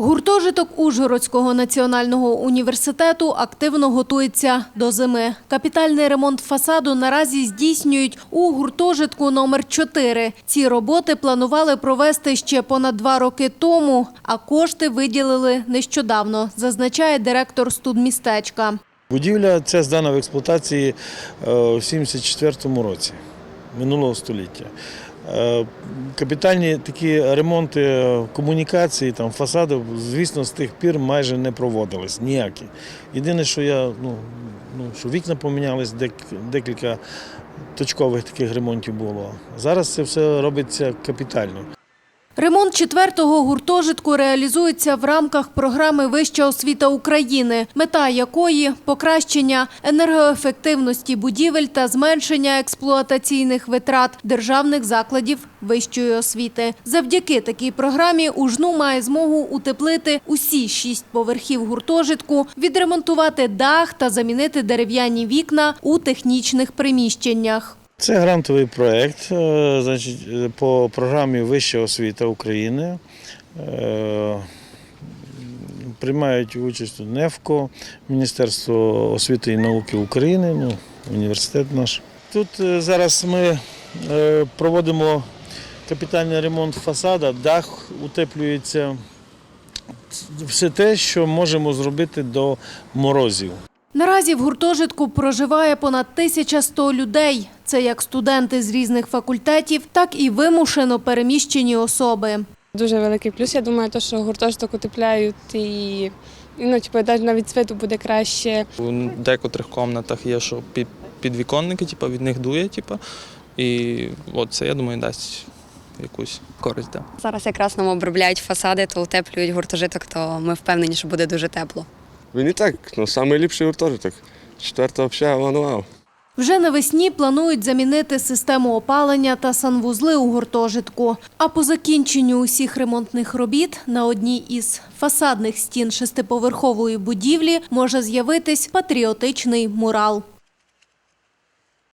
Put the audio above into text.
Гуртожиток Ужгородського національного університету активно готується до зими. Капітальний ремонт фасаду наразі здійснюють у гуртожитку номер 4 Ці роботи планували провести ще понад два роки тому, а кошти виділили нещодавно, зазначає директор студмістечка. Будівля ця здана в експлуатації е, в 74-му році минулого століття. Е, Капітальні такі ремонти комунікації, там, фасадів, звісно, з тих пір майже не проводились ніякі. Єдине, що я, ну, ну, що вікна помінялись, дек- декілька точкових таких ремонтів було. Зараз це все робиться капітально. Ремонт четвертого гуртожитку реалізується в рамках програми Вища освіта України, мета якої покращення енергоефективності будівель та зменшення експлуатаційних витрат державних закладів вищої освіти. Завдяки такій програмі УЖНУ має змогу утеплити усі шість поверхів гуртожитку, відремонтувати дах та замінити дерев'яні вікна у технічних приміщеннях. Це грантовий проєкт е, значить, е, по програмі Вища освіта України. Е, Приймають участь НЕФКО, Міністерство освіти і науки України, ну, університет наш. Тут зараз ми проводимо капітальний ремонт фасада, дах утеплюється. Все те, що можемо зробити до морозів. Наразі в гуртожитку проживає понад 1100 людей. Це як студенти з різних факультетів, так і вимушено переміщені особи. Дуже великий плюс. Я думаю, то, що гуртожиток утепляють і, ну, типу, навіть світу буде краще. У декотрих кімнатах є, що під, підвіконники, типу, від них дує, типу, і от це, я думаю, дасть якусь користь. Да. Зараз якраз нам обробляють фасади, то утеплюють гуртожиток, то ми впевнені, що буде дуже тепло. Він і так, ну, найліпший гуртожиток. Четверта общага, вау. Вже навесні планують замінити систему опалення та санвузли у гуртожитку. А по закінченню усіх ремонтних робіт на одній із фасадних стін шестиповерхової будівлі може з'явитись патріотичний мурал.